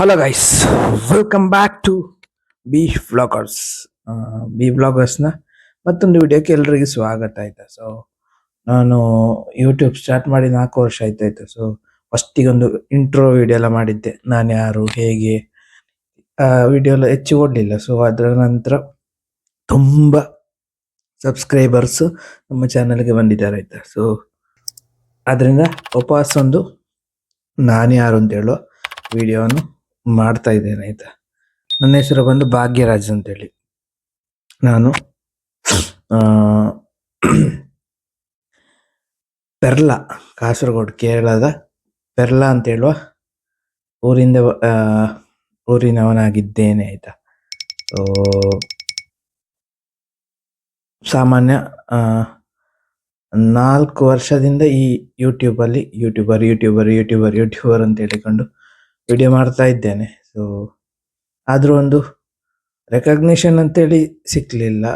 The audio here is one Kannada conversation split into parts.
Hello guys welcome back to B vloggers B ವ್ಲಾಗರ್ಸ್ನ ಮತ್ತೊಂದು ವಿಡಿಯೋಕ್ಕೆ ಎಲ್ರಿಗೂ ಸ್ವಾಗತ ಆಯ್ತಾ? ಸೊ ನಾನು ಯೂಟ್ಯೂಬ್ ಸ್ಟಾರ್ಟ್ ಮಾಡಿ ನಾಲ್ಕು ವರ್ಷ ಆಯ್ತಾಯ್ತು ಸೊ ಫಸ್ಟಿಗೊಂದು ಇಂಟ್ರೋ ವಿಡಿಯೋ ಎಲ್ಲ ಮಾಡಿದ್ದೆ. ನಾನು ಯಾರು, ಹೇಗೆ? ವಿಡಿಯೋ ಎಲ್ಲ ಹೆಚ್ಚು ಓಡಲಿಲ್ಲ ಸೊ ಅದರ ನಂತರ ತುಂಬ ಸಬ್ಸ್ಕ್ರೈಬರ್ಸ್ ನಮ್ಮ ಚಾನಲ್ಗೆ ಬಂದಿದ್ದಾರೆ ಆಯ್ತಾ? ಸೊ ಅದರಿಂದ ಉಪವಾಸ ಒಂದು ನಾನು ಯಾರು ಅಂತ ಹೇಳೋ ವಿಡಿಯೋವನ್ನು ಮಾಡ್ತಾ ಇದ್ದೇನೆ, ಆಯ್ತಾ? ನನ್ನ ಹೆಸರು ಬಂದು ಭಾಗ್ಯರಾಜ್ ಅಂತೇಳಿ. ನಾನು ಪೆರ್ಲ, ಕಾಸರಗೋಡು, ಕೇರಳದ ಪೆರ್ಲ ಅಂತ ಹೇಳುವ ಊರಿಂದ ಊರಿನವನಾಗಿದ್ದೇನೆ, ಆಯ್ತಾ? ಸಾಮಾನ್ಯ ನಾಲ್ಕು ವರ್ಷದಿಂದ ಈ ಯೂಟ್ಯೂಬಲ್ಲಿ ಯೂಟ್ಯೂಬರ್ ಯೂಟ್ಯೂಬರ್ ಯೂಟ್ಯೂಬರ್ ಯೂಟ್ಯೂಬರ್ ಅಂತ ಹೇಳಿಕೊಂಡು ವಿಡಿಯೋ ಮಾಡ್ತಾ ಇದ್ದೇನೆ. ಸೊ ಆದರೂ ಒಂದು ರೆಕಗ್ನಿಷನ್ ಅಂತೇಳಿ ಸಿಕ್ಕಲಿಲ್ಲ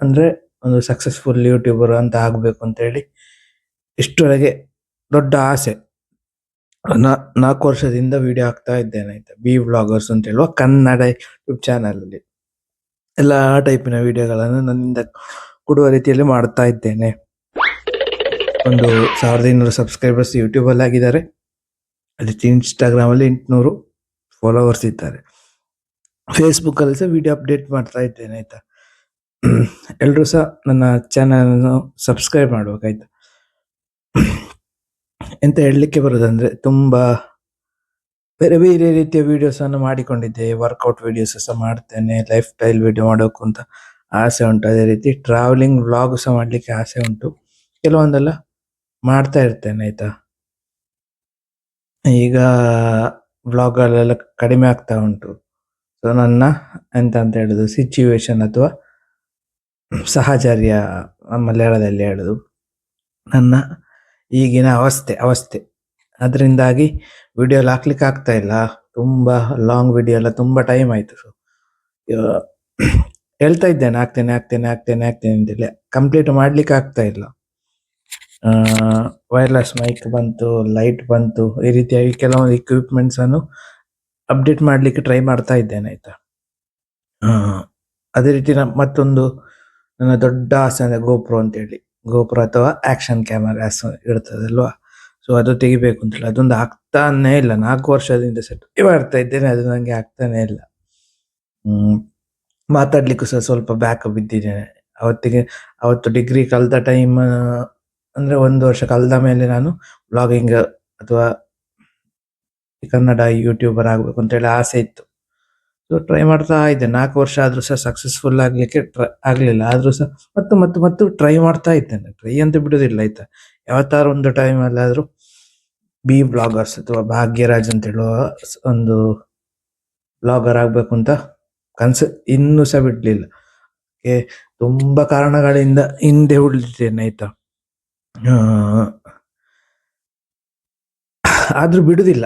ಅಂದರೆ ಒಂದು ಸಕ್ಸಸ್ಫುಲ್ ಯೂಟ್ಯೂಬರ್ ಅಂತ ಆಗಬೇಕು ಅಂತೇಳಿ ಇಷ್ಟರೊಳಗೆ ದೊಡ್ಡ ಆಸೆ. ನಾಲ್ಕು ವರ್ಷದಿಂದ ವಿಡಿಯೋ ಹಾಕ್ತಾ ಇದ್ದೇನೆ ಆಯಿತಾ. ಬಿ ವ್ಲಾಗರ್ಸ್ ಅಂತ ಹೇಳುವ ಕನ್ನಡ ಯೂಟ್ಯೂಬ್ ಚಾನಲಲ್ಲಿ ಎಲ್ಲ ಟೈಪಿನ ವಿಡಿಯೋಗಳನ್ನು ನನ್ನಿಂದ ಕೊಡುವ ರೀತಿಯಲ್ಲಿ ಮಾಡ್ತಾ ಇದ್ದೇನೆ. ಒಂದು ಸಾವಿರದ ಇನ್ನೂರು ಸಬ್ಸ್ಕ್ರೈಬರ್ಸ್ ಯೂಟ್ಯೂಬಲ್ಲಿ ಆಗಿದ್ದಾರೆ ಅದೇ ರೀತಿ ಇನ್ಸ್ಟಾಗ್ರಾಮಲ್ಲಿ ಎಂಟುನೂರು ಫಾಲೋವರ್ಸ್ ಇದ್ದಾರೆ. ಫೇಸ್ಬುಕ್ಕಲ್ಲಿ ಸಹ ವಿಡಿಯೋ ಅಪ್ಡೇಟ್ ಮಾಡ್ತಾ ಇದ್ದೇನೆ, ಆಯಿತಾ? ಎಲ್ಲರೂ ಸಹ ನನ್ನ ಚಾನಲನ್ನು ಸಬ್ಸ್ಕ್ರೈಬ್ ಮಾಡ್ಬೇಕಾಯ್ತಾ? ಎಂತ ಹೇಳಲಿಕ್ಕೆ ಬರೋದಂದ್ರೆ ತುಂಬ ಬೇರೆ ಬೇರೆ ರೀತಿಯ ವೀಡಿಯೋಸನ್ನು ಮಾಡಿಕೊಂಡಿದ್ದೆ. ವರ್ಕೌಟ್ ವಿಡಿಯೋಸ್ ಸಹ ಮಾಡ್ತೇನೆ ಲೈಫ್ ಸ್ಟೈಲ್ ವಿಡಿಯೋ ಮಾಡೋಕ್ಕೂ ಅಂತ ಆಸೆ ಉಂಟು. ಅದೇ ರೀತಿ ಟ್ರಾವೆಲಿಂಗ್ ವ್ಲಾಗ್ ಸಹ ಮಾಡ್ಲಿಕ್ಕೆ ಆಸೆ ಉಂಟು. ಕೆಲವೊಂದೆಲ್ಲ ಮಾಡ್ತಾ ಇರ್ತೇನೆ, ಆಯ್ತಾ? ಈಗ ವ್ಲಾಗಲ್ಲೆಲ್ಲ ಕಡಿಮೆ ಆಗ್ತಾ ಉಂಟು. ಸೊ ನನ್ನ ಎಂತ ಅಂತ ಹೇಳೋದು ಸಿಚುವೇಶನ್ ಅಥವಾ ಸಹಚರ್ಯ ಮಲಯಾಳದಲ್ಲಿ ಹೇಳೋದು, ನನ್ನ ಈಗಿನ ಅವಸ್ಥೆ ಅವಸ್ಥೆ. ಅದರಿಂದಾಗಿ ವಿಡಿಯೋ ಹಾಕ್ಲಿಕ್ಕೆ ಆಗ್ತಾ ಇಲ್ಲ. ತುಂಬ ಲಾಂಗ್ ವಿಡಿಯೋ ಎಲ್ಲ ತುಂಬ ಟೈಮ್ ಆಯಿತು. ಸೊ ಹೇಳ್ತಾ ಇದ್ದೇನೆ ಆಗ್ತೇನೆ ಆಗ್ತೇನೆ ಆಗ್ತೇನೆ ಆಗ್ತೇನೆ ಅಂತೇಳಿ ಕಂಪ್ಲೀಟ್ ಮಾಡ್ಲಿಕ್ಕೆ ಆಗ್ತಾ ಇಲ್ಲ. ವೈರ್ಲೆಸ್ ಮೈಕ್ ಬಂತು ಲೈಟ್ ಬಂತು, ಈ ರೀತಿಯಾಗಿ ಕೆಲವೊಂದು ಇಕ್ವಿಪ್ಮೆಂಟ್ಸ್ ಅನ್ನು ಅಪ್ಡೇಟ್ ಮಾಡ್ಲಿಕ್ಕೆ ಟ್ರೈ ಮಾಡ್ತಾ ಇದ್ದೇನೆ, ಆಯ್ತಾ? ಅದೇ ರೀತಿ ಮತ್ತೊಂದು ನನ್ನ ದೊಡ್ಡ ಆಸೆ ಅಂದರೆ ಗೋಪ್ರೋ ಅಂತ ಹೇಳಿ. ಗೋಪ್ರೋ ಅಥವಾ ಆಕ್ಷನ್ ಕ್ಯಾಮರಾಸ್ ಇರ್ತದಲ್ವಾ ಸೊ ಅದು ತೆಗಿಬೇಕು ಅಂತೇಳಿ ಅದೊಂದು ಆಗ್ತಾನೇ ಇಲ್ಲ. ನಾಲ್ಕು ವರ್ಷದಿಂದ ಸೆಟ್ ಮಾಡ್ತಾ ಇದ್ದೇನೆ, ಅದು ನನಗೆ ಆಗ್ತಾನೆ ಇಲ್ಲ. ಮಾತಾಡ್ಲಿಕ್ಕೂ ಸಹ ಸ್ವಲ್ಪ ಬ್ಯಾಕ್ ಬಿದ್ದಿದ್ದೇನೆ ಅವತ್ತಿಗೆ, ಅವತ್ತು ಡಿಗ್ರಿ ಕಲಿತ ಟೈಮ್ ಅಂದ್ರೆ ಒಂದು ವರ್ಷ ಕಲ್ದ ಮೇಲೆ ನಾನು ಬ್ಲಾಗಿಂಗ್ ಅಥವಾ ಕನ್ನಡ ಯೂಟ್ಯೂಬರ್ ಆಗಬೇಕು ಅಂತ ಹೇಳಿ ಆಸೆ ಇತ್ತು. ಸೊ ಟ್ರೈ ಮಾಡ್ತಾ ಇದ್ದೆ. ನಾಲ್ಕು ವರ್ಷ ಆದ್ರೂ ಸಹ ಸಕ್ಸಸ್ಫುಲ್ ಆಗಲಿಕ್ಕೆ ಟ್ರೈ ಆಗಲಿಲ್ಲ. ಆದ್ರೂ ಸಹ ಮತ್ತು ಮತ್ತು ಮತ್ತು ಟ್ರೈ ಮಾಡ್ತಾ ಇದ್ದೇನೆ. ಟ್ರೈ ಅಂತ ಬಿಡೋದಿಲ್ಲ ಆಯ್ತಾ. ಯಾವತ್ತಾರು ಒಂದು ಟೈಮ್ ಅಲ್ಲಾದ್ರೂ ಬಿ ಬ್ಲಾಗರ್ಸ್ ಅಥವಾ ಭಾಗ್ಯರಾಜ್ ಅಂತ ಹೇಳುವ ಒಂದು ಬ್ಲಾಗರ್ ಆಗಬೇಕು ಅಂತ ಕನ್ಸ ಇನ್ನೂ ಸಹ ಬಿಡಲಿಲ್ಲ. ಏ, ತುಂಬಾ ಕಾರಣಗಳಿಂದ ಹಿಂದೆ ಉಳಿದಿದ್ದೇನೆ ಆಯ್ತಾ. ಆದ್ರೂ ಬಿಡುದಿಲ್ಲ,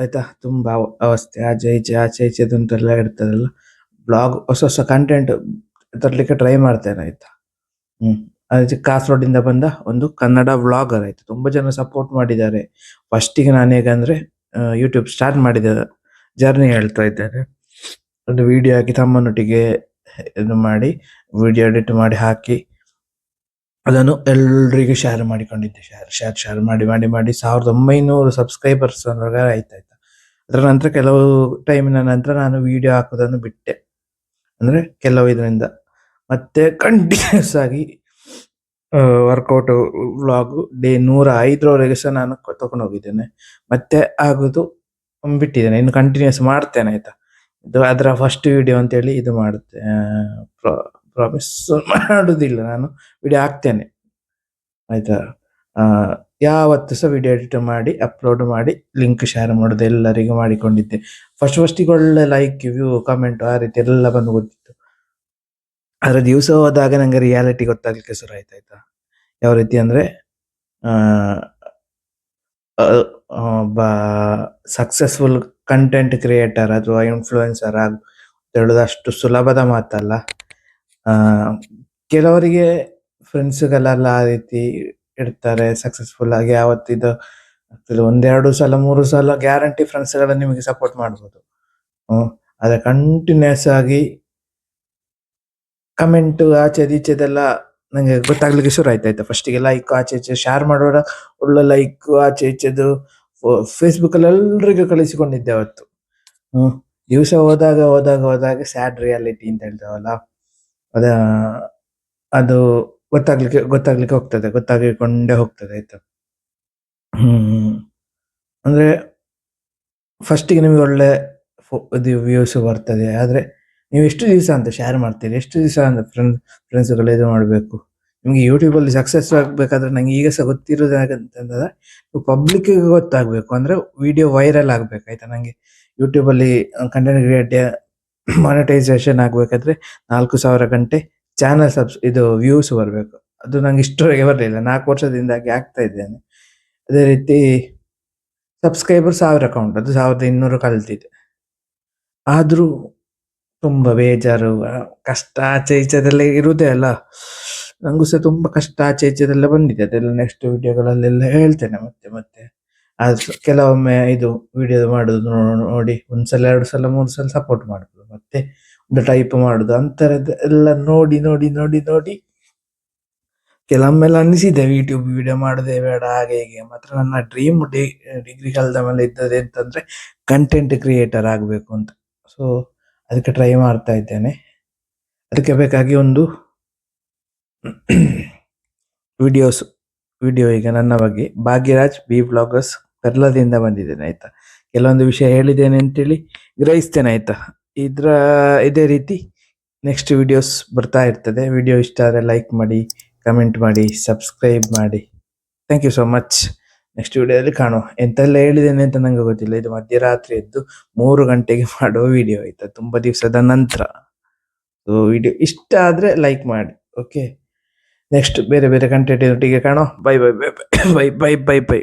ಆಯ್ತಾ? ತುಂಬಾ ಅವ- ಅವಸ್ಥೆ. ಆಚೆ ಈಚೆ ಆಚೆ ಈಚೆ ಅಂತೆಲ್ಲ ಇರ್ತದಲ್ಲ. ಬ್ಲಾಗ್ ಹೊಸ ಹೊಸ ಕಂಟೆಂಟ್ ತರಲಿಕ್ಕೆ ಟ್ರೈ ಮಾಡ್ತೇನೆ, ಆಯ್ತಾ? ಹ್ಮ್. ಅದೇ ಇಂದ ಬಂದ ಒಂದು ಕನ್ನಡ ವ್ಲಾಗರ್ ಆಯ್ತು? ತುಂಬಾ ಜನ ಸಪೋರ್ಟ್ ಮಾಡಿದ್ದಾರೆ. ಫಸ್ಟಿಗೆ ನಾನು ಹೇಗಂದ್ರೆ ಯೂಟ್ಯೂಬ್ ಸ್ಟಾರ್ಟ್ ಮಾಡಿದ ಜರ್ನಿ ಹೇಳ್ತಾ ಇದ್ದೇನೆ. ಒಂದು ವಿಡಿಯೋ ಹಾಕಿ ತಮ್ಮನೊಟ್ಟಿಗೆ ಇದು ಮಾಡಿ ವಿಡಿಯೋ ಎಡಿಟ್ ಮಾಡಿ ಹಾಕಿ ಅದನ್ನು ಎಲ್ರಿಗೂ ಶೇರ್ ಮಾಡಿಕೊಂಡಿದ್ದೆ ಶೇರ್ ಶೇರ್ ಶೇರ್ ಮಾಡಿ ಮಾಡಿ ಮಾಡಿ. ಸಾವಿರದ ಒಂಬೈನೂರು ಸಬ್ಸ್ಕ್ರೈಬರ್ಸ್ ಆಯ್ತಾಯ್ತಾ ಅದರ ನಂತರ ಕೆಲವು ಟೈಮಿನ ನಂತರ ನಾನು ವಿಡಿಯೋ ಹಾಕೋದನ್ನು ಬಿಟ್ಟೆ. ಅಂದ್ರೆ ಕೆಲವು ಇದರಿಂದ. ಮತ್ತೆ ಕಂಟಿನ್ಯೂಸ್ ಆಗಿ ವರ್ಕೌಟ್ ವ್ಲಾಗು ಡೇ ನೂರ ಐದರವರೆಗೆ ಸಹ ನಾನು ತಗೊಂಡು ಹೋಗಿದ್ದೇನೆ. ಮತ್ತೆ ಆಗೋದು ಬಿಟ್ಟಿದ್ದೇನೆ. ಇನ್ನು ಕಂಟಿನ್ಯೂಸ್ ಮಾಡ್ತೇನೆ, ಆಯ್ತಾ. ಇದು ಅದರ ಫಸ್ಟ್ ವಿಡಿಯೋ ಅಂತೇಳಿ ಇದು ಮಾಡುತ್ತೆ ಪ್ರಾಮಿಸ್ ಮಾಡೋದಿಲ್ಲ. ನಾನು ವಿಡಿಯೋ ಹಾಕ್ತೇನೆ. ಆಯ್ತಾ? ಯಾವತ್ತು ಸಹ ವಿಡಿಯೋ ಎಡಿಟ್ ಮಾಡಿ ಅಪ್ಲೋಡ್ ಮಾಡಿ ಲಿಂಕ್ ಶೇರ್ ಮಾಡೋದು ಎಲ್ಲರಿಗೂ ಮಾಡಿಕೊಂಡಿದ್ದೆ. ಫಸ್ಟ್ ಫಸ್ಟಿಗೆ ಒಳ್ಳೆ ಲೈಕ್ ವ್ಯೂ ಕಮೆಂಟ್ ಆ ರೀತಿ ಎಲ್ಲ ಬಂದು ಗೊತ್ತಿತ್ತು. ಆದರೆ ದಿವಸ ಹೋದಾಗ ನನಗೆ ರಿಯಾಲಿಟಿ ಗೊತ್ತಾಗ್ಲಿಕ್ಕೆ ಶುರು ಆಯ್ತು, ಆಯ್ತಾ? ಯಾವ ರೀತಿ ಅಂದರೆ ಒಬ್ಬ ಸಕ್ಸಸ್ಫುಲ್ ಕಂಟೆಂಟ್ ಕ್ರಿಯೇಟರ್ ಅಥವಾ ಇನ್ಫ್ಲೂಯೆನ್ಸರ್ ಆಗ ಹೇಳೋದು ಅಷ್ಟು ಸುಲಭದ ಮಾತಲ್ಲ. ಕೆಲವರಿಗೆ ಫ್ರೆಂಡ್ಸ್ಗಳೆಲ್ಲ ಆ ರೀತಿ ಇಡ್ತಾರೆ ಸಕ್ಸಸ್ಫುಲ್ ಆಗಿ ಯಾವತ್ತಿದು ಆಗ್ತದೆ. ಒಂದೆರಡು ಸಲ, ಮೂರು ಸಲ ಗ್ಯಾರಂಟಿ ಫ್ರೆಂಡ್ಸ್ಗಳ ನಿಮಗೆ ಸಪೋರ್ಟ್ ಮಾಡ್ಬೋದು. ಅದೇ ಕಂಟಿನ್ಯೂಸ್ ಆಗಿ ಕಮೆಂಟ್ ಆಚೆ ಈಚೆದೆಲ್ಲ ನಂಗೆ ಗೊತ್ತಾಗ್ಲಿಕ್ಕೆ ಶುರು ಆಯ್ತು, ಆಯ್ತಾ? ಫಸ್ಟಿಗೆ ಲೈಕ್ ಆಚೆ ಈಚೆ ಶೇರ್ ಮಾಡೋರ ಒಳ್ಳೆ ಲೈಕ್ ಆಚೆ ಈಚೆದು ಫೇಸ್ಬುಕ್ ಅಲ್ಲಿ ಎಲ್ರಿಗೂ ಕಳಿಸಿಕೊಂಡಿದ್ದೆ ಅವತ್ತು. ದಿವಸ ಹೋದಾಗ ಹೋದಾಗ ಹೋದಾಗ ಸ್ಯಾಡ್ ರಿಯಾಲಿಟಿ ಅಂತ ಹೇಳ್ತೇವಲ್ಲ? ಅದ, ಅದು ಗೊತ್ತಾಗ್ಲಿಕ್ಕೆ ಗೊತ್ತಾಗ್ಲಿಕ್ಕೆ ಹೋಗ್ತದೆ ಗೊತ್ತಾಗಿಕೊಂಡೇ ಹೋಗ್ತದೆ, ಆಯ್ತಾ? ಹ್ಮ್ ಅಂದ್ರೆ ಫಸ್ಟಿಗೆ ನಿಮಗೆ ಒಳ್ಳೆ ಇದು ವ್ಯೂಸ್ ಬರ್ತದೆ. ಆದ್ರೆ, ನೀವು ಎಷ್ಟು ದಿವಸ ಅಂತ ಶೇರ್ ಮಾಡ್ತೀರಿ? ಎಷ್ಟು ದಿವಸ ಅಂತ ಫ್ರೆಂಡ್ ಫ್ರೆಂಡ್ಸ್ಗಳು ಇದು ಮಾಡಬೇಕು? ನಿಮಗೆ ಯೂಟ್ಯೂಬಲ್ಲಿ ಸಕ್ಸಸ್ ಆಗಬೇಕಾದ್ರೆ ನಂಗೆ ಈಗ ಸಹ ಗೊತ್ತಿರೋದು ಅಂತಂದ್ರೆ ಪಬ್ಲಿಕ್ ಗೊತ್ತಾಗಬೇಕು. ಅಂದ್ರೆ ವಿಡಿಯೋ ವೈರಲ್ ಆಗ್ಬೇಕಾಯ್ತಾ ನನಗೆ ನಂಗೆ ಯೂಟ್ಯೂಬಲ್ಲಿ ಕಂಟೆಂಟ್ ಕ್ರಿಯೇಟ್ ಮಾನಿಟೈಸೇಷನ್ ಆಗಬೇಕಾದ್ರೆ ನಾಲ್ಕು ಸಾವಿರ ಗಂಟೆ ಚಾನಲ್ ಸಬ್ಸ್ ಇದು ವ್ಯೂಸ್ ಬರಬೇಕು. ಅದು ನಂಗೆ ಇಷ್ಟವರೆಗೆ ಬರಲಿಲ್ಲ. ನಾಲ್ಕು ವರ್ಷದಿಂದಾಗಿ ಆಗ್ತಾ ಇದ್ದೇನೆ. ಅದೇ ರೀತಿ ಸಬ್ಸ್ಕ್ರೈಬರ್ ಸಾವಿರ ಅಕೌಂಟ್ ಅದು ಸಾವಿರದ ಇನ್ನೂರು ಕಲ್ತಿದೆ ಆದರೂ ತುಂಬ ಬೇಜಾರು, ಕಷ್ಟ ಆಚೆ ಈಚೆದೆಲ್ಲ ಇರುವುದೇ ಅಲ್ಲ. ನನಗೂ ಸಹ ತುಂಬ ಕಷ್ಟ ಆಚೆ ಈಚೆದೆಲ್ಲ ಬಂದಿದೆ. ಅದೆಲ್ಲ ನೆಕ್ಸ್ಟ್ ವಿಡಿಯೋಗಳಲ್ಲೆಲ್ಲ ಹೇಳ್ತೇನೆ ಮತ್ತೆ ಮತ್ತೆ. ಅದು ಕೆಲವೊಮ್ಮೆ ಇದು ವಿಡಿಯೋ ಮಾಡೋದು ನೋಡಿ ಒಂದ್ಸಲ ಎರಡು ಸಲ ಮೂರು ಸಲ ಸಪೋರ್ಟ್ ಮಾಡುದು ಮತ್ತೆ ಒಂದು ಟೈಪ್ ಮಾಡುದು. ಅಂತರದ್ದು ಎಲ್ಲ ನೋಡಿ ನೋಡಿ ನೋಡಿ ನೋಡಿ ಕೆಲವೊಮ್ಮೆಲ್ಲ ಅನಿಸಿದೆ ಯೂಟ್ಯೂಬ್ ವಿಡಿಯೋ ಮಾಡೋದೇ ಬೇಡ, ಹಾಗೆ ಹೀಗೆ. ಮಾತ್ರ ನನ್ನ ಡ್ರೀಮ್ ಡಿಗ್ರಿ ಕಾಲದ ಮೇಲೆ ಇದ್ದದ್ದು ಎಂತಂದ್ರೆ ಕಂಟೆಂಟ್ ಕ್ರಿಯೇಟರ್ ಆಗಬೇಕು ಅಂತ. ಸೊ ಅದಕ್ಕೆ ಟ್ರೈ ಮಾಡ್ತಾ ಇದ್ದೇನೆ. ಅದಕ್ಕೆ ಬೇಕಾಗಿ ಒಂದು ವಿಡಿಯೋಸ್ ವಿಡಿಯೋ ಈಗ ನನ್ನ ಬಗ್ಗೆ. ಭಾಗ್ಯರಾಜ್ ಬಿ ಬ್ಲಾಗರ್ಸ್ ಕರ್ಲದಿಂದ ಬಂದಿದ್ದೇನೆ, ಆಯ್ತಾ? ಕೆಲವೊಂದು ವಿಷಯ ಹೇಳಿದ್ದೇನೆ ಅಂತೇಳಿ ಗ್ರಹಿಸ್ತೇನೆ, ಆಯ್ತಾ? ಇದ್ರ, ಇದೇ ರೀತಿ ನೆಕ್ಸ್ಟ್ ವಿಡಿಯೋಸ್ ಬರ್ತಾ ಇರ್ತದೆ. ವಿಡಿಯೋ ಇಷ್ಟ ಆದರೆ ಲೈಕ್ ಮಾಡಿ ಕಮೆಂಟ್ ಮಾಡಿ ಸಬ್ಸ್ಕ್ರೈಬ್ ಮಾಡಿ. Thank you so much next ವಿಡಿಯೋದಲ್ಲಿ ಕಾಣುವ. ಎಂತೆಲ್ಲ ಹೇಳಿದ್ದೇನೆ ಅಂತ ನಂಗೆ ಗೊತ್ತಿಲ್ಲ. ಇದು ಮಧ್ಯರಾತ್ರಿ ಎದ್ದು ಮೂರು ಗಂಟೆಗೆ ಮಾಡುವ ವಿಡಿಯೋ ಆಯಿತಾ. ತುಂಬ ದಿವಸದ ನಂತರ. ಸೊ ವಿಡಿಯೋ ಇಷ್ಟ ಆದರೆ ಲೈಕ್ ಮಾಡಿ. ಓಕೆ ನೆಕ್ಸ್ಟ್ ಬೇರೆ ಬೇರೆ ಕಂಟೆಂಟ್ ಒಟ್ಟಿಗೆ ಕಾಣೋ bye bye bye bye bye bye bye